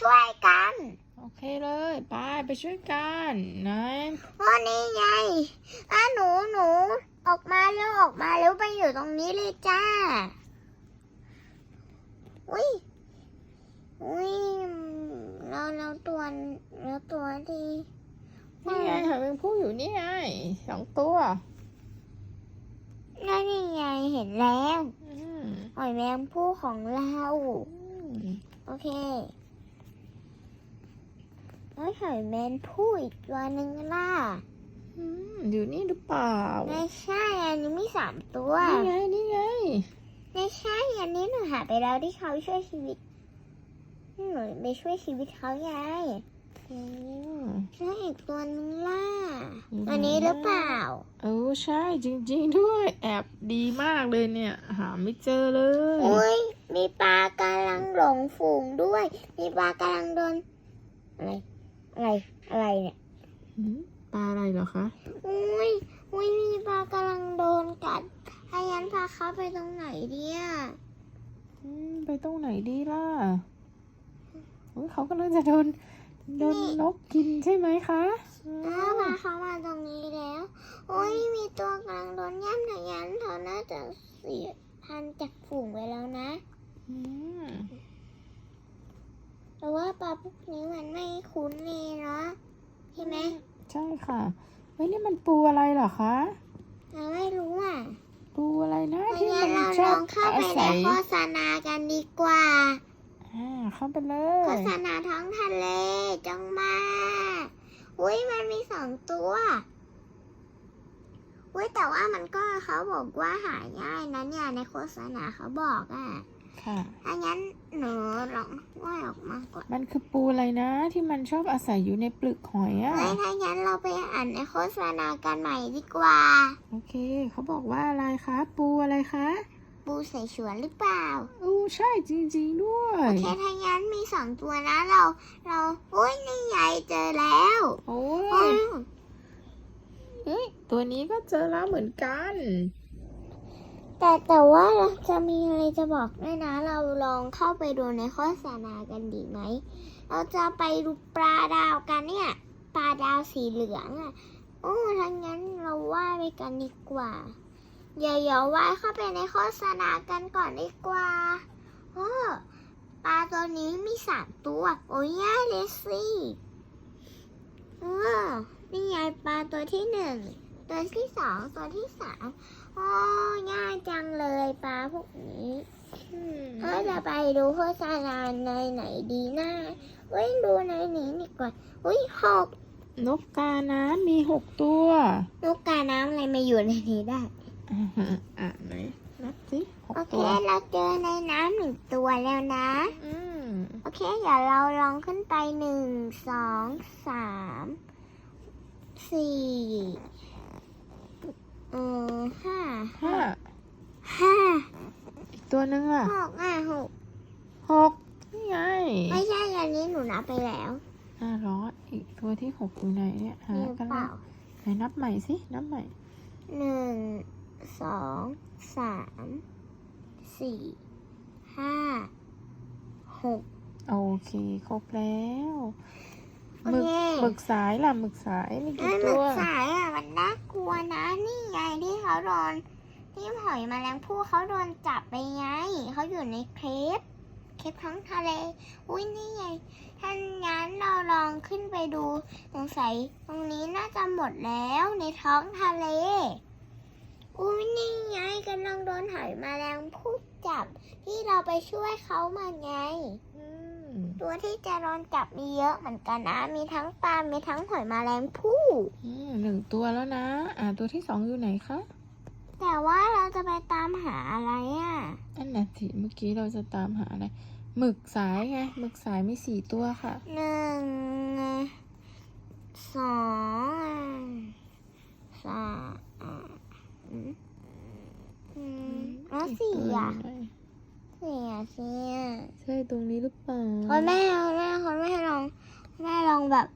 ช่วยกัน โอเคเลยไปไปช่วยกันนะวันนี้ไงอะหนูหนูออกมาแล้วออกมาแล้วไปอยู่ตรงนี้เลยจ้า อุ้ยอุ้ยเราเราตัวเราตัวดีนี่ไงหอยแมงผู้อยู่นี่ไงสองตัวนั่นนี่ไงเห็นแล้วอืมหอยแมงผู้ของเรา อืม โอเค แล้วหอยแมงผู้อีกตัวหนึ่งล่ะ อืมอยู่นี่หรือเปล่า ไม่ใช่อันนี้มีสามตัว นี่ไง นี่ไง ไม่ใช่อันนี้หนูหาไปแล้วที่เขาช่วยชีวิต หนูไปช่วยชีวิตเขาไงอืมแล้วอีกตัวนึงล่ะอยู่ไหนอันนี้หรือเปล่า เออใช่จริง ๆ ด้วย แอบดีมากเลยเนี่ย หาไม่เจอเลย อุ้ยมีปลากำลังหลงฝูงด้วย มีปลากำลังโดนอะไร อะไรอะไรเนี่ยหืมปลาอะไรเหรอคะอุ้ยอุ้ยมีปลากำลังโดนกัดถ้ายันพาเขาไปตรงไหนดีอะอืมไปตรงไหนดีล่ะอุ๊ยเขากำลังจะโดนโดนนกกินใช่ไหมคะอืมอ้าวพาเขามาตรงนี้แล้วอุ้ยมีตัวกำลังโดนย่ำถ้ายันเขาน่าจะเสียพันธุ์จากฝูงไปแล้วนะ อืม แต่ว่าปลาพวกนี้มันไม่คุ้นเลยเนาะใช่ไหมใช่ค่ะเฮ้ยนี่มันปูอะไรเหรอคะเราไม่รู้อะปูอะไรนะเพราะที่งั้มันนเราชลออบงเข้าไปอาในศัยโฆษณากันดีกว่า อ่าเข้าไปเลโฆยษณาท้องทะเลจังมา อุ้ยมันมีสองตัว อุ้ยแต่ว่ามันก็เขาบอกว่าหาง่ายนะเนี่ยในโฆษณาเขาบอกอะ ค่ะ ถ้างั้นหนูลองว่ายออกมาก่อนมันคือปูอะไรนะ ที่มันชอบอาศัยอยู่ในปลึกหอยอะ เฮ้ยถ้างั้นเราไปอ่านในโฆษณากันใหม่ดีกว่า โอเค เขาบอกว่าอะไรคะ ปูอะไรคะปูใส่ฉวนหรือเปล่า อู้ใช่จริงๆด้วย โอเคถ้างั้นมีสองตัวนะเรา เราอุ้ยนี่ใหญ่เจอแล้วโอ้อุ้ยยเฮ้ยตัวนี้ก็เจอแล้วเหมือนกัน แต่แต่ว่าเราจะมีอะไรจะบอกด้วยนะ เราลองเข้าไปดูในโฆษณากันดีไหม เราจะไปดูปลาดาวกันเนี่ย ปลาดาวสีเหลืองอะ โอ้ถ้างั้นเราว่ายไปกันดีกว่าเดี๋ยวเดี๋ยวว่ายเข้าไปในโฆษณากันก่อนดีกว่าโอ้ปลาตัวนี้มีสามตัว โอ้ยง่ายเลยสิเออนี่ไงปลาตัวที่หนึ่ง ตัวที่สองตัวที่สามโอ้ง่ายจังเลยปลาพวกนี้อืมเราจะไปดูโฆษณาในไหนดีนะเว้ยดูในนี้ดีกว่าอุ้ยหกนกกาน้ำมีหกตัวนกกาน้ำอะไรมาอยู่ในนี้ได้อ่าฮะอะไหนนับสิหกโอเคตัวเราเจอในน้ำหนึ่งตัวแล้วนะ อืมโอเคเดี๋ยวเราลองขึ้นไปหนึ่งสองสามสี่ เออห้าห้าห้าอีกตัวนึงอะหกอะหกหกนี่ไงไม่ใช่อันนี้หนูนับไปแล้วอ่าร้ออีกตัวที่หกอยู่ไหนเนี่ยหามีหรือกันเปแล้ล่าวไหนนับใหม่สินับใหม่หนึ่งสองสามสี่ห้าหกโอเค ครบแล้วโอ หมึกเคหมึกสายล่ะหมึกสายมีไอ้กี่หมึตักวสายอะมันน่ากลัวนะนี่ไงที่เขาโดนที่หอยแมลงภู่เขาโดนจับไปไงเขาอยู่ในเครปเครปท้องทะเล อุ้ยนี่ไงถ้างั้นเราลองขึ้นไปดูสงสัยตรงนี้น่าจะหมดแล้วในท้องทะเล อุ้ยนี่ไงกำลังโดนหอยแมลงภู่จับที่เราไปช่วยเขามาไงอืม ตัวที่จะโดนจับมีเยอะเหมือนกันนะ มีทั้งปลา มีทั้งหอยแมลงภู่อืมหนึ่งตัวแล้วนะ อ่า ตัวที่สองอยู่ไหนคะ แต่ว่าเราจะไปตามหาอะไรอะอันน่ะสิเมื่อกี้เราจะตามหาอะไร หมึกสายไง หมึกสายมีสี่ตัวค่ะ หนึ่ง สอง สามอืมอืมแล้วสี่อะ สี่อะสี่อะใช่ตรงนี้หรือเปล่าคนแม่คนแม่คนแม่ลองแม่ลองแบบ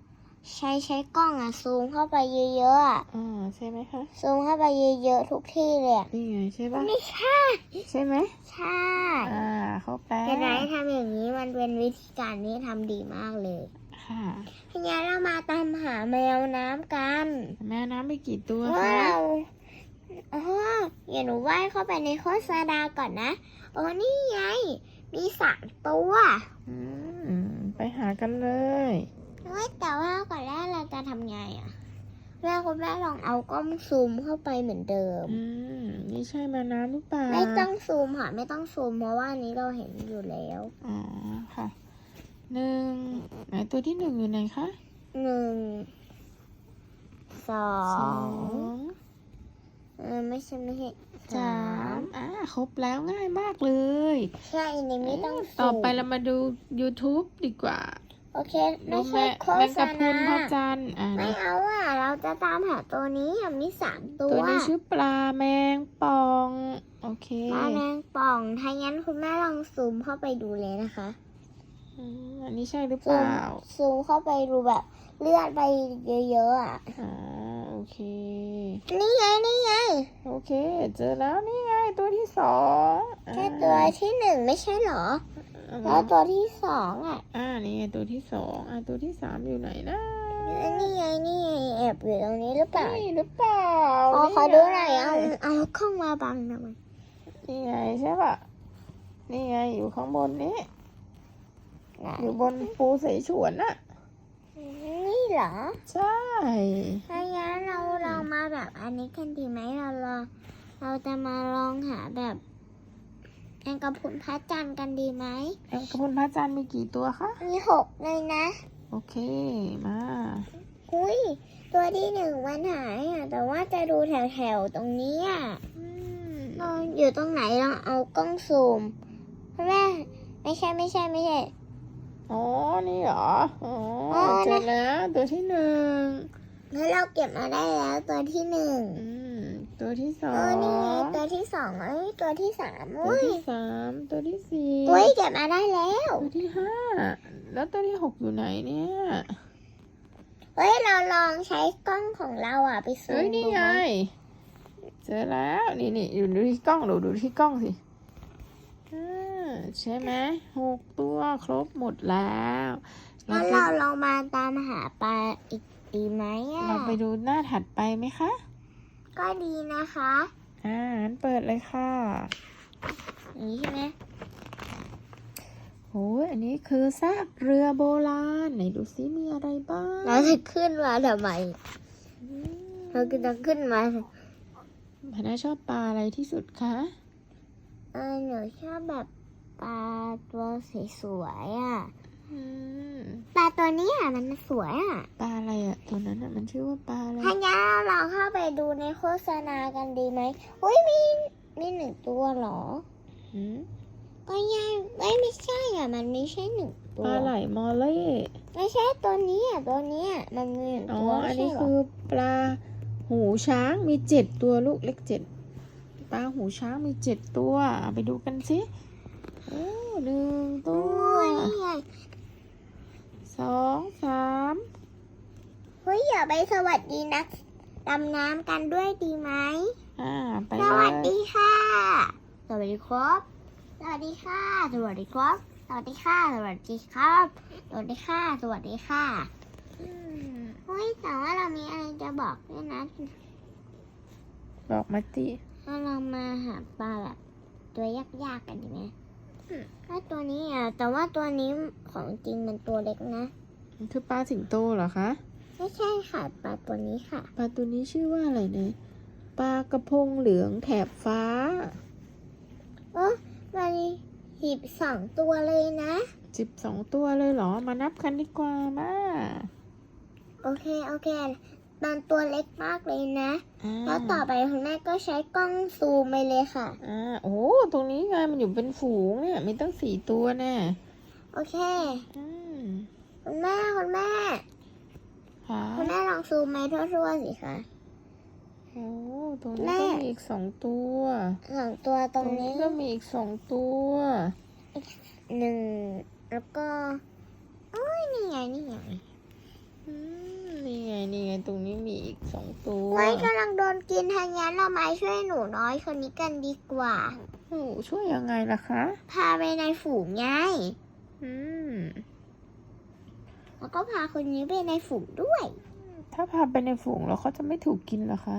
ใช้ใช้กล้องอะซูมเข้าไปเยอะๆอะอ่าใช่ไหมคะซูมเข้าไปเยอะๆทุกที่เลยอะนี่ไงใช่ปะไม่ใช่ใช่ไหมใช่อ่าครบแล้วเห็นไหมทำอย่างนี้มันเป็นวิธีการที่ทำดีมากเลยค่ะทีนี้เรามาตามหาแมวน้ำกัน แม่น้ำมีกี่ตัวว่าคะเราอ๋ออย่าหนูว่ายเข้าไปในโฆษณาก่อนนะ โอ้นี่ไง มีสามตัวอืมไปหากันเลยเฮ้ยแต่ว่าก่อนแรกเราจะทำไงอะแม่คุณแม่ลองเอากล้องซูมเข้าไปเหมือนเดิม อืมนี่ใช่แม่น้ำหรือเปล่าไม่ต้องซูมค่ะ ไม่ต้องซูมเพราะว่าอันนี้เราเห็นอยู่แล้วอ๋อค่ะหนึ่งไหนตัวที่หนึ่งอยู่ไหนคะหนึ่งสอสองงเออไม่ใช่ไม่ใช่สาม อ่าครบแล้วง่ายมากเลยใช่อันนี้ไม่ต้องซูมต่อไปเรามาดู YouTube ดีกว่า โอเคดูไม่ใช่แม่โฆแมงษกะพรุนพระณาจันทร์อ่าไม่เอาอะ เราจะตามหาตัวนี้อะมีสามตัวตัวนี้ชื่อปลาแมงป่อง โอเคปลาแมงป่องถ้างั้นคุณแม่ลองซูมเข้าไปดูเลยนะคะ อืมอันนี้ใช่หรือเปซูมล่าซูมเข้าไปดูแบบเลือดไปเยอะๆอะอ๋อ โอเค นี่ไงนี่ไงโอเค เจอแล้วนี่ไงตัวที่สองแค่ตัวที่หนึ่งไม่ใช่เหรออ่าแล้วตัวที่สองอะ อ่านี่ไงตัวที่สองอ่าตัวที่สามอยู่ไหนนะนี่ไงนี่ไงแอบอยู่ตรงนี้หรือเปล่านี่หรือเปล่าอ๋อนี่ขอดูหน่อยไงเอาเอากล้องมาบังหน่อยนี่ไงใช่ป่ะนี่ไงอยู่ข้างบนนี้ อยู่บนปูเสฉวนน่ะนี่ เหรอ ใช่ถ้างั้นเราลองมาแบบอันนี้กันดีไหมเราลองเราจะมาลองหาแบบแองกะพรุนพระจันทร์กันดีไหมแองกะพรุนพระจันทร์มีกี่ตัวคะ มีหกเลยนะ โอเค มาอุ้ยตัวที่หนึ่งมันหายอะ แต่ว่าจะดูแถวๆตรงนี้อะเราอยู่ตรงไหนลองเอากล้องซูมแม่ไม่ใช่ไม่ใช่ไม่ใช่ อ๋อ นี่เหรอ อ๋ออ๋อเจอแล้วตัวที่หนึ่งแล้วเราเก็บมาได้แล้วตัวที่หนึ่งอืมตัวที่สอเอองนี่ไงตัวที่สองเอ้ยตัวที่สามตัวอุ้ยที่สามตัวที่สี่อุ้ยเก็บมาได้แล้วตัวที่ห้าแล้วตัวที่หกอยู่ไหนเนี่ยเฮ้ยเราลองใช้กล้องของเราอะไปซูเฮ้ยมนี่ดูไงไหมเจอแล้วนี่นี่อยู่ดูที่กล้องดูดูที่กล้องสิอ่า ใช่ไหมหกตัวครบหมดแล้วเรางั้นไปเราลองมาตามหาปลาอีกดีไหมอะเราไปดูหน้าถัดไปไหมคะ ก็ดีนะคะ อ่างั้นเปิดเลยค่ะอย่างนี้ใช่ไหมโอ้ยอันนี้คือซากเรือโบราณ ไหนดูซิมีอะไรบ้างเราจะขึ้นมาทำไมอืมเราก็จะขึ้นมาพนาชอบปลาอะไรที่สุดคะ เออหนูชอบแบบ ปลาตัวสวยๆอะอืมปลาตัวนี้อะมันสวยอะปลาอะไรอะตัวนั้นอะมันชื่อว่าปลาอะไรถ้างั้นเราลองเข้าไปดูในโฆษณากันดีไหมอุ้ยมีมีหนึ่งตัวเหรออืมก็ยังไม่ไม่ใช่อะมันไม่ใช่หนึ่งตัปวลาไหลมอลเล่ไม่ใช่ตัวนี้อะตัวนี้อะมันมีหนึ่งอ๋อตัวอันใช่นี้เหรคือปลาหูช้างมีเจ็ดตัวลูกเล็กเจ็ดปลาหูช้างมีเจ็ดตัวเอาไปดูกันสิ โอ้หนึ่งตัโอ้วยนี่ไงสองสามเฮ้ยอย่าไปสวัสดีนักดำน้ำกันด้วยดีไหมอ่าไปสเลวัสยดีค่ะ สวัสดีครับ สวัสดีค่ะ สวัสดีครับ สวัสดีค่ะ สวัสดีครับ สวัสดีค่ะ สวัสดีค่ะอืมเฮ้ยแต่ว่าเรามีอะไรจะบอกด้วยนะ บอกมาติถ้าเรามาหาปลาแบบตัวยากๆกันดีไหม ถ้าตัวนี้อะ แต่ว่าตัวนี้ของจริงมันตัวเล็กนะ มันคือปลาสิงโตเหรอคะ ไม่ใช่ค่ะปลาตัวนี้ค่ะ ปลาตัวนี้ชื่อว่าอะไรเนี่ยปลากระพงเหลืองแถบฟ้า เออมันสิบสองตัวเลยนะ สิบสองตัวเลยเหรอ มานับกันดีกว่ามาโอเค โอเค มันตัวเล็กมากเลยนะ อ่าแล้วต่อไปคุณแม่ก็ใช้กล้องซูมไปเลยค่ะ อ่าโอ้ตรงนี้ไงมันอยู่เป็นฝูงเนี่ยมีตั้งสี่ตัวแน่โอเค อืมคุณแม่คุณแม่ ค่ะคุณแม่ลองซูมไปทั่วๆสิคะ โอ้ตรงนี้แม่ก็มีอีกสองตัวสองตัวตตรรงงนี้นี้ก็มีอีกสองตัว หนึ่งแล้วก็โอ้ยนี่ไงนี่ไงอืม ตัวไว้กำลังโดนกินทางนั้นเรามาช่วยหนูน้อยคนนี้กันดีกว่า หนูช่วยยังไงล่ะคะ พาไปในฝูงไงอืมแล้วก็พาคนนี้ไปในฝูงด้วย ถ้าพาไปในฝูงแล้วเขาจะไม่ถูกกินเหรอคะ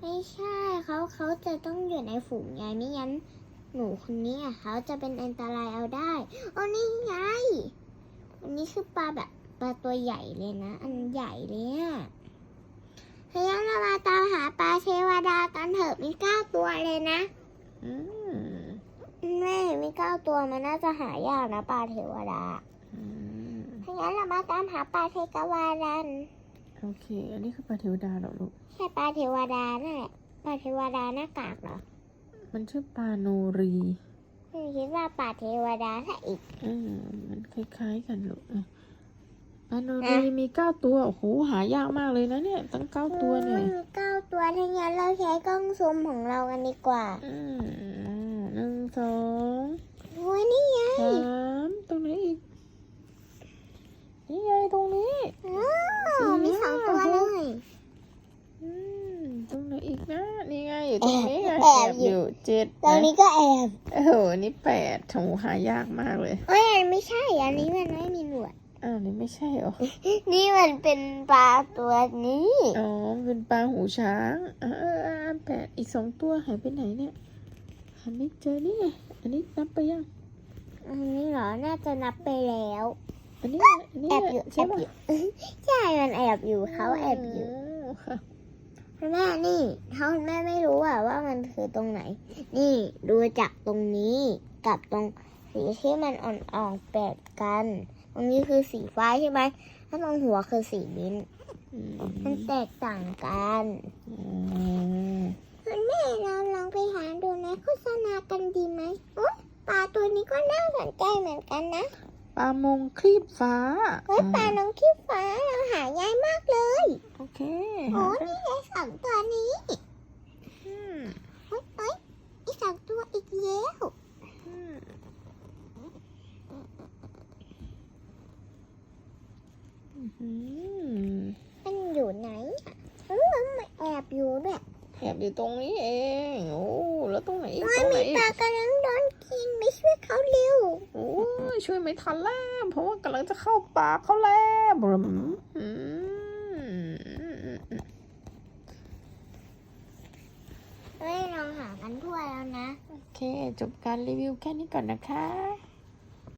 ไม่ใช่เขาเขาจะต้องอยู่ในฝูงไงไม่งั้น หนูคนนี้อะเขาจะเป็นอันตรายเอาได้โอ้นี่ไง อันนี้คือปลาแบบปลาตัวใหญ่เลยนะ อันใหญ่เลยอะเพราะงั้นเรามาตามหาปลาเทวดากันเถอะมีเก้าตัวเลยนะ อืมแม่มีเก้าตัวมันน่าจะหายากนะปลาเทวดาอืมเพราะงั้นเรามาตามหาปลาเทกวาดัน โอเค อันนี้คือปลาเทวดาเหรอลูก ใช่ปลาเทวดานั่นแหละ ปลาเทวดาหน้ากากเหรอ มันชื่อปลาโนรี หนูคิดว่าปลาเทวดาถ้าอีกอืมมันคล้ายๆกันลูกอะปลาโนรีมีเก้าตัว โอ้โห หายากมากเลยนะเนี่ย ตั้งเก้าตัวเนี่ยมีเก้าตัวถ้างั้นเราใช้กล้องซูมของเรากันดีกว่าอืมหนึ่งสองโอ้ยนี่ไงสามตรงไหนอีก นี่ไงตรงนี้ อ้าวมีสองตัวเลย อืมตรงไห นอีกนะนี่ไงอยู่ตรงนี้ไงแอบอยู่เจ็ดตรงนะนี้ก็แอบโอ้โหนี่แปดโถหายากมากเลยเอ้ยอันไม่ใช่ อันนี้มันไม่มีหนวด อ้าวนี่ไม่ใช่เหรอนี่มันเป็นปลาตัวนี้ อ๋อเป็นปลาหูช้างอ่าอ่าอ่าแปดอีกสองตัวหายไปไหนเนี่ยหาไม่เจอนี่ไงอันนี้นับไปยังอันนี้เหรอ น่าจะนับไปแล้ว อันนี้อันนี้แอบอยู่แอใช่บปะอยู่ ใช่ มันแอบอยู่เขาแอบอยู่ ค่ะคุณ แม่นี่เขาคุณแม่ไม่รู้อะว่ามันคือตรงไหน นี่ดูจากตรงนี้กับตรงสีที่มันอ่อนๆแปดกัน ตรงนี้คือสีฟ้าใช่ไหมถ้าตรงหัวคือสีมิ้นท์อืมมันแตกต่างกันอืมคุณแม่เราลองไปหาดูในโฆษณากันดีไหมโอ๊ยปลาตัวนี้ก็น่าสนใจเหมือนกันนะปลามงคลีบฟ้าเฮ้ยปลาน้องขี้ฟ้าเราหายายมากเลยโอ เคโอ้นี่ไงสองตัวนี้อืมเฮ้ยเฮ้ยอีกสองตัวอีกแล้วอืมอืมมันอยู่ไหนอะเออมันแอบอยู่ด้วยแอบอยู่ตรงนี้เอง โอ้ แล้วตรงไหนอีกว่าตรงไหนมีอีปกลากำลังโดนกินไม่ช่วยเขาเร็ว โอ้ยช่วยไม่ทันแล้ว เพราะว่ากำลังจะเข้าปากเขาแล้วบรมอืม เฮ้ยลองหานทั่วแล้วนะ โอเค จบการรีวิวแค่นี้ก่อนนะคะ